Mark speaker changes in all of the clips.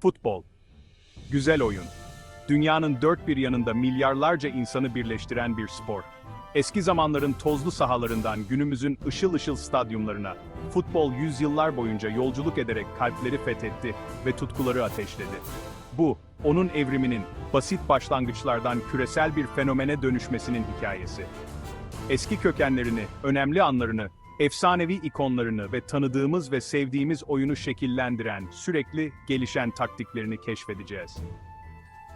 Speaker 1: Futbol. Güzel oyun. Dünyanın dört bir yanında milyarlarca insanı birleştiren bir spor. Eski zamanların tozlu sahalarından günümüzün ışıl ışıl stadyumlarına, futbol yüzyıllar boyunca yolculuk ederek kalpleri fethetti ve tutkuları ateşledi. Bu, onun evriminin basit başlangıçlardan küresel bir fenomene dönüşmesinin hikayesi. Eski kökenlerini, önemli anlarını, efsanevi ikonlarını ve tanıdığımız ve sevdiğimiz oyunu şekillendiren, sürekli gelişen taktiklerini keşfedeceğiz.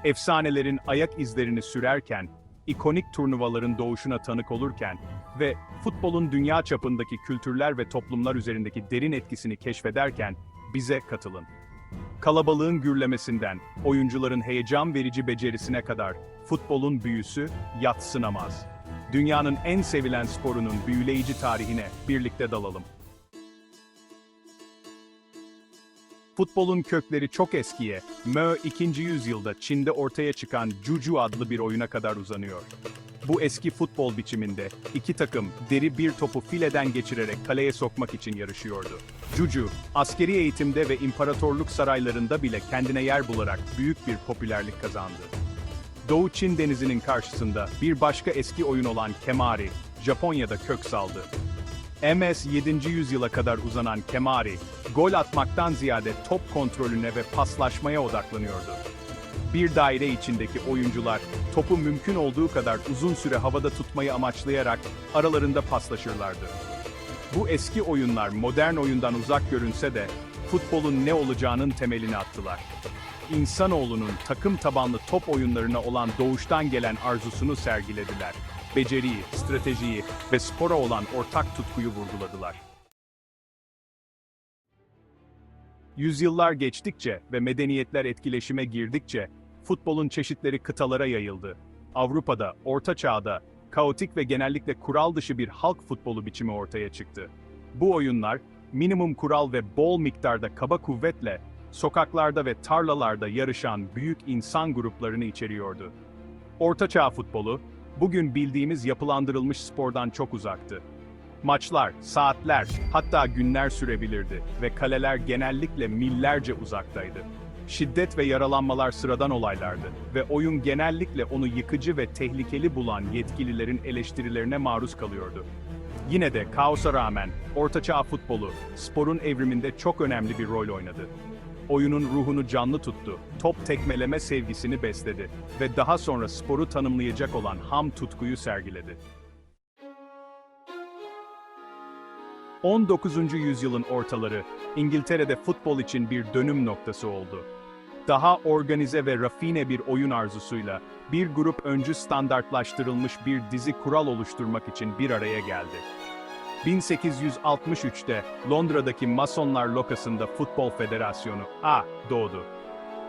Speaker 1: Efsanelerin ayak izlerini sürerken, ikonik turnuvaların doğuşuna tanık olurken ve futbolun dünya çapındaki kültürler ve toplumlar üzerindeki derin etkisini keşfederken bize katılın. Kalabalığın gürlemesinden, oyuncuların heyecan verici becerisine kadar futbolun büyüsü yatsınamaz. Dünyanın en sevilen sporunun büyüleyici tarihine birlikte dalalım. Futbolun kökleri çok eskiye, Mö 2. yüzyılda Çin'de ortaya çıkan Juju adlı bir oyuna kadar uzanıyor. Bu eski futbol biçiminde iki takım deri bir topu fileden geçirerek kaleye sokmak için yarışıyordu. Juju, askeri eğitimde ve imparatorluk saraylarında bile kendine yer bularak büyük bir popülerlik kazandı. Doğu Çin denizinin karşısında bir başka eski oyun olan Kemari, Japonya'da kök saldı. MS 7. yüzyıla kadar uzanan Kemari, gol atmaktan ziyade top kontrolüne ve paslaşmaya odaklanıyordu. Bir daire içindeki oyuncular, topu mümkün olduğu kadar uzun süre havada tutmayı amaçlayarak aralarında paslaşırlardı. Bu eski oyunlar modern oyundan uzak görünse de, futbolun ne olacağının temelini attılar. İnsanoğlunun takım tabanlı top oyunlarına olan doğuştan gelen arzusunu sergilediler. Beceriyi, stratejiyi ve spora olan ortak tutkuyu vurguladılar. Yüzyıllar geçtikçe ve medeniyetler etkileşime girdikçe futbolun çeşitleri kıtalara yayıldı. Avrupa'da, Orta Çağ'da kaotik ve genellikle kural dışı bir halk futbolu biçimi ortaya çıktı. Bu oyunlar minimum kural ve bol miktarda kaba kuvvetle sokaklarda ve tarlalarda yarışan büyük insan gruplarını içeriyordu. Orta Çağ futbolu bugün bildiğimiz yapılandırılmış spordan çok uzaktı. Maçlar, saatler, hatta günler sürebilirdi ve kaleler genellikle millerce uzaktaydı. Şiddet ve yaralanmalar sıradan olaylardı ve oyun genellikle onu yıkıcı ve tehlikeli bulan yetkililerin eleştirilerine maruz kalıyordu. Yine de kaosa rağmen Ortaçağ futbolu sporun evriminde çok önemli bir rol oynadı. Oyunun ruhunu canlı tuttu, top tekmeleme sevgisini besledi ve daha sonra sporu tanımlayacak olan ham tutkuyu sergiledi. 19. yüzyılın ortaları İngiltere'de futbol için bir dönüm noktası oldu. Daha organize ve rafine bir oyun arzusuyla bir grup öncü standartlaştırılmış bir dizi kural oluşturmak için bir araya geldi. 1863'te Londra'daki Masonlar Lokası'nda Futbol Federasyonu A doğdu.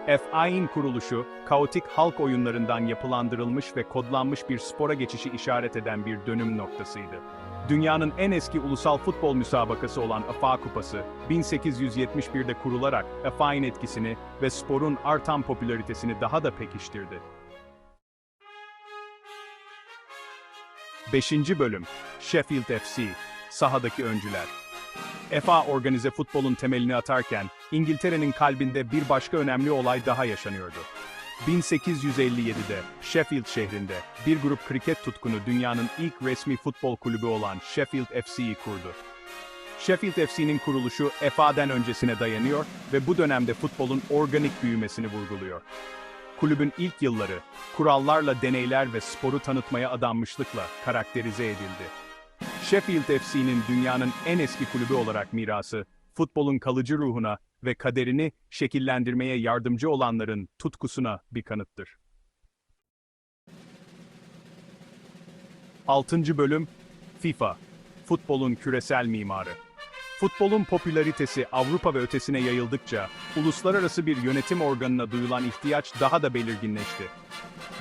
Speaker 1: FI'nin kuruluşu, kaotik halk oyunlarından yapılandırılmış ve kodlanmış bir spora geçişi işaret eden bir dönüm noktasıydı. Dünyanın en eski ulusal futbol müsabakası olan FA Kupası, 1871'de kurularak FI'nin etkisini ve sporun artan popülaritesini daha da pekiştirdi. 5. Bölüm Sheffield FC Sahadaki Öncüler FA organize futbolun temelini atarken, İngiltere'nin kalbinde bir başka önemli olay daha yaşanıyordu. 1857'de Sheffield şehrinde bir grup kriket tutkunu dünyanın ilk resmi futbol kulübü olan Sheffield FC'yi kurdu. Sheffield FC'nin kuruluşu FA'den öncesine dayanıyor ve bu dönemde futbolun organik büyümesini vurguluyor. Kulübün ilk yılları, kurallarla deneyler ve sporu tanıtmaya adanmışlıkla karakterize edildi. Sheffield FC'nin dünyanın en eski kulübü olarak mirası, futbolun kalıcı ruhuna ve kaderini şekillendirmeye yardımcı olanların tutkusuna bir kanıttır. 6. Bölüm FIFA Futbolun küresel mimarı Futbolun popülaritesi Avrupa ve ötesine yayıldıkça, uluslararası bir yönetim organına duyulan ihtiyaç daha da belirginleşti.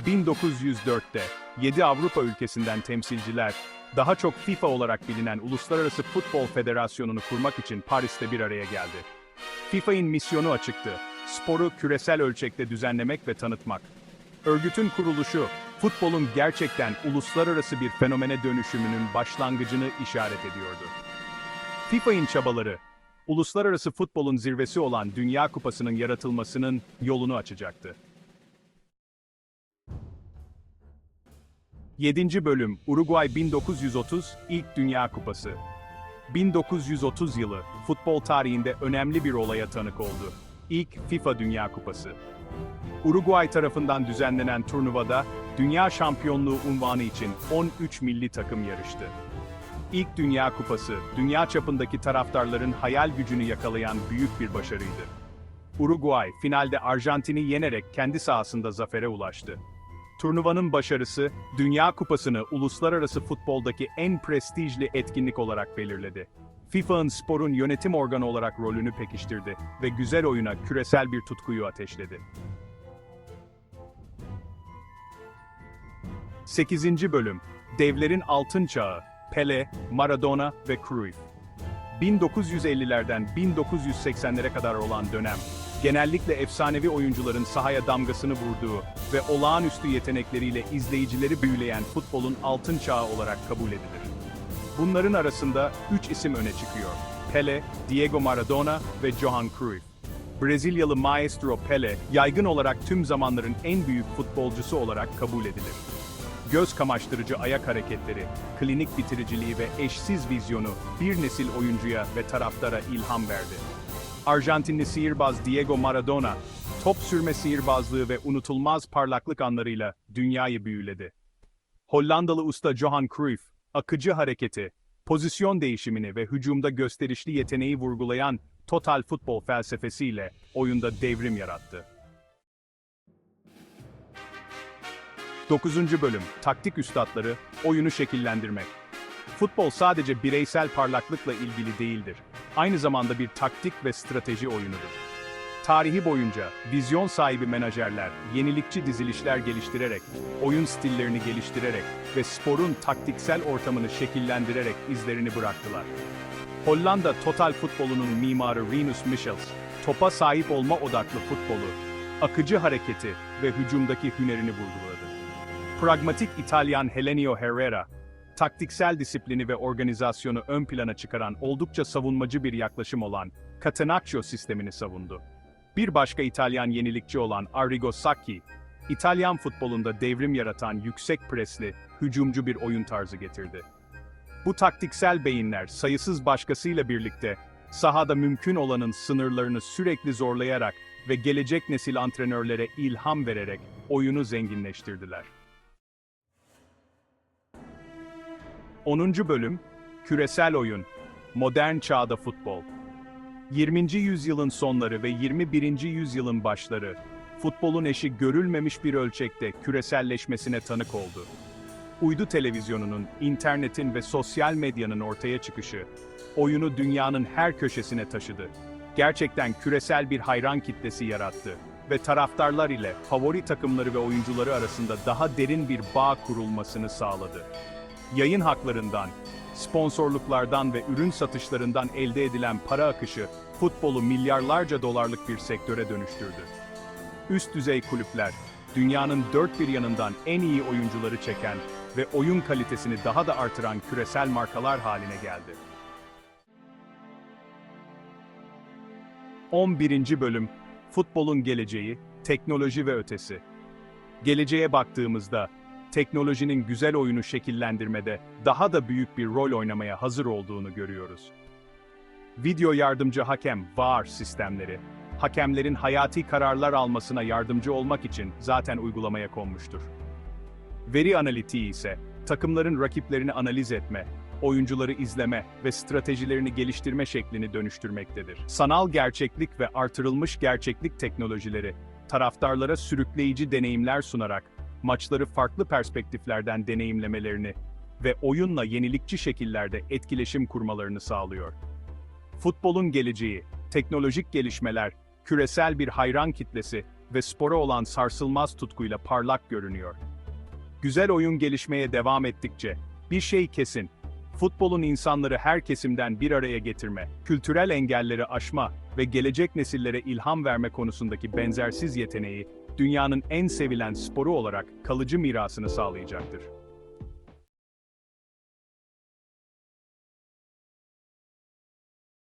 Speaker 1: 1904'te 7 Avrupa ülkesinden temsilciler, daha çok FIFA olarak bilinen Uluslararası Futbol Federasyonu'nu kurmak için Paris'te bir araya geldi. FIFA'nın misyonu açıktı. Sporu küresel ölçekte düzenlemek ve tanıtmak. Örgütün kuruluşu, futbolun gerçekten uluslararası bir fenomene dönüşümünün başlangıcını işaret ediyordu. FIFA'nın çabaları, uluslararası futbolun zirvesi olan Dünya Kupası'nın yaratılmasının yolunu açacaktı. 7. Bölüm Uruguay 1930 İlk Dünya Kupası 1930 yılı futbol tarihinde önemli bir olaya tanık oldu. İlk FIFA Dünya Kupası. Uruguay tarafından düzenlenen turnuvada dünya şampiyonluğu unvanı için 13 milli takım yarıştı. İlk Dünya Kupası, dünya çapındaki taraftarların hayal gücünü yakalayan büyük bir başarıydı. Uruguay, finalde Arjantin'i yenerek kendi sahasında zafere ulaştı. Turnuvanın başarısı, Dünya Kupası'nı uluslararası futboldaki en prestijli etkinlik olarak belirledi. FIFA'nın sporun yönetim organı olarak rolünü pekiştirdi ve güzel oyuna küresel bir tutkuyu ateşledi. 8. Bölüm Devlerin Altın Çağı Pele, Maradona ve Cruyff 1950'lerden 1980'lere kadar olan dönem, genellikle efsanevi oyuncuların sahaya damgasını vurduğu ve olağanüstü yetenekleriyle izleyicileri büyüleyen futbolun altın çağı olarak kabul edilir. Bunların arasında üç isim öne çıkıyor. Pele, Diego Maradona ve Johan Cruyff. Brezilyalı maestro Pele, yaygın olarak tüm zamanların en büyük futbolcusu olarak kabul edilir. Göz kamaştırıcı ayak hareketleri, klinik bitiriciliği ve eşsiz vizyonu bir nesil oyuncuya ve taraftara ilham verdi. Arjantinli sihirbaz Diego Maradona, top sürme sihirbazlığı ve unutulmaz parlaklık anlarıyla dünyayı büyüledi. Hollandalı usta Johan Cruyff, akıcı hareketi, pozisyon değişimini ve hücumda gösterişli yeteneği vurgulayan total futbol felsefesiyle oyunda devrim yarattı. 9. Bölüm Taktik Üstadları, Oyunu Şekillendirmek Futbol sadece bireysel parlaklıkla ilgili değildir. Aynı zamanda bir taktik ve strateji oyunudur. Tarihi boyunca vizyon sahibi menajerler, yenilikçi dizilişler geliştirerek, oyun stillerini geliştirerek ve sporun taktiksel ortamını şekillendirerek izlerini bıraktılar. Hollanda total futbolunun mimarı Rinus Michels, topa sahip olma odaklı futbolu, akıcı hareketi ve hücumdaki hünerini vurguladı. Pragmatik İtalyan Helenio Herrera, taktiksel disiplini ve organizasyonu ön plana çıkaran oldukça savunmacı bir yaklaşım olan Catenaccio sistemini savundu. Bir başka İtalyan yenilikçi olan Arrigo Sacchi, İtalyan futbolunda devrim yaratan yüksek presli, hücumcu bir oyun tarzı getirdi. Bu taktiksel beyinler sayısız başkasıyla birlikte sahada mümkün olanın sınırlarını sürekli zorlayarak ve gelecek nesil antrenörlere ilham vererek oyunu zenginleştirdiler. 10. Bölüm Küresel Oyun Modern Çağda Futbol 20. yüzyılın sonları ve 21. yüzyılın başları, futbolun eşi görülmemiş bir ölçekte küreselleşmesine tanık oldu. Uydu televizyonunun, internetin ve sosyal medyanın ortaya çıkışı, oyunu dünyanın her köşesine taşıdı. Gerçekten küresel bir hayran kitlesi yarattı ve taraftarlar ile favori takımları ve oyuncuları arasında daha derin bir bağ kurulmasını sağladı yayın haklarından, sponsorluklardan ve ürün satışlarından elde edilen para akışı futbolu milyarlarca dolarlık bir sektöre dönüştürdü. Üst düzey kulüpler, dünyanın dört bir yanından en iyi oyuncuları çeken ve oyun kalitesini daha da artıran küresel markalar haline geldi. 11. Bölüm Futbolun Geleceği, Teknoloji ve Ötesi Geleceğe baktığımızda, teknolojinin güzel oyunu şekillendirmede daha da büyük bir rol oynamaya hazır olduğunu görüyoruz. Video yardımcı hakem VAR sistemleri, hakemlerin hayati kararlar almasına yardımcı olmak için zaten uygulamaya konmuştur. Veri analitiği ise takımların rakiplerini analiz etme, oyuncuları izleme ve stratejilerini geliştirme şeklini dönüştürmektedir. Sanal gerçeklik ve artırılmış gerçeklik teknolojileri taraftarlara sürükleyici deneyimler sunarak maçları farklı perspektiflerden deneyimlemelerini ve oyunla yenilikçi şekillerde etkileşim kurmalarını sağlıyor. Futbolun geleceği, teknolojik gelişmeler, küresel bir hayran kitlesi ve spora olan sarsılmaz tutkuyla parlak görünüyor. Güzel oyun gelişmeye devam ettikçe, bir şey kesin, futbolun insanları her kesimden bir araya getirme, kültürel engelleri aşma ve gelecek nesillere ilham verme konusundaki benzersiz yeteneği dünyanın en sevilen sporu olarak kalıcı mirasını sağlayacaktır.